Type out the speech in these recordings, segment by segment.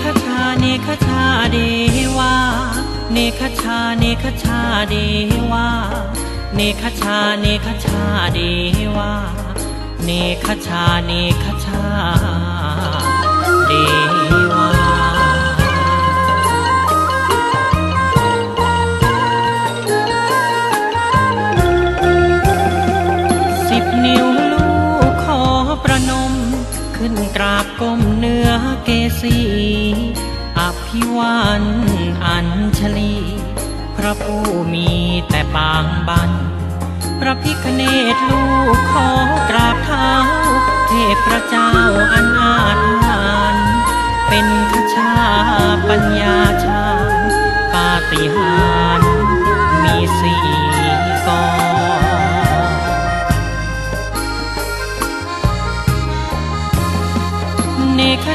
คชาเนคชาดีวาเนคชาเนคชาดีวาเนคชาเนคชาดีวาเนคชาเนคชาเดวา มเนื้อเกสีอภิวันอัญชลี พระผู้มีแต่ปางบัน พระพิคเนตลูกขอกราบเท้า เทพเจ้าอันอาถรรพ์เป็นขชาปัญญาชาปาฏิหาริย์มีสี่กอง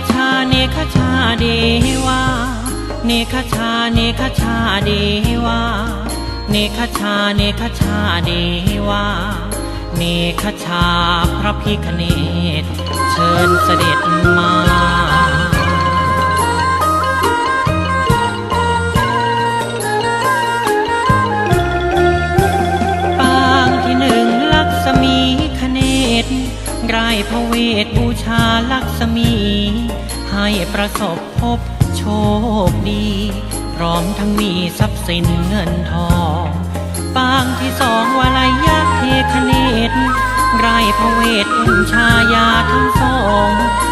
ชาเนคชาเดวาเนคชาเนคชาเดวาเนคชาเนคชาเดวาเนคชาพระพิคเนตเชิญเสด็จมา ไรพระเวทบูชาลักษมี ให้ประสบพบโชคดี พร้อมทั้งมีทรัพย์สินเงินทองปางที่สองวลายยักษ์เทคเนตไรพระเวทอุ้มชายาทั้งสอง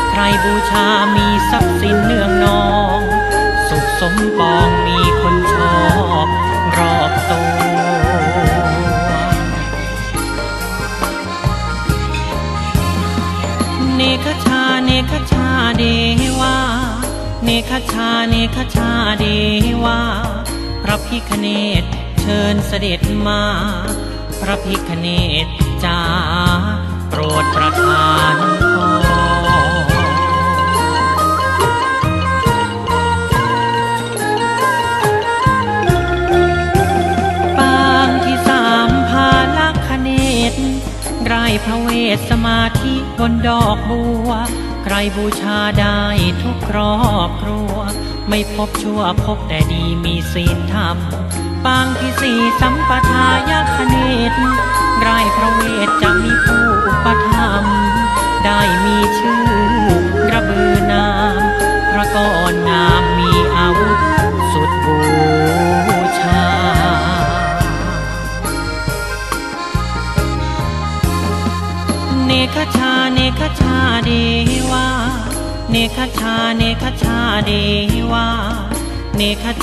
ใครบูชามีทรัพย์สินเนืองนอง ดวาเนคชาเนคชาเดวาพระพิคเนตเชิญเสด็จมา พระพิคเนตจ้าโปรดประทานพรปางที่สามพาลักขเนตไรพระเวทสมาธิบนดอกบัว ใครบูชาได้ทุกครอบครัว ไม่พบชั่วพบแต่ดีมีศีลธรรม ปางที่สี่สัมปทายคเนตไรพระเวทจะมีผู้อุปถัมได้มีชื่อกระบือนามพระกรงามมีอาวุธสุดบูชาเนคชา คชาเดวาเนคชาเนคชาเดวาเนคช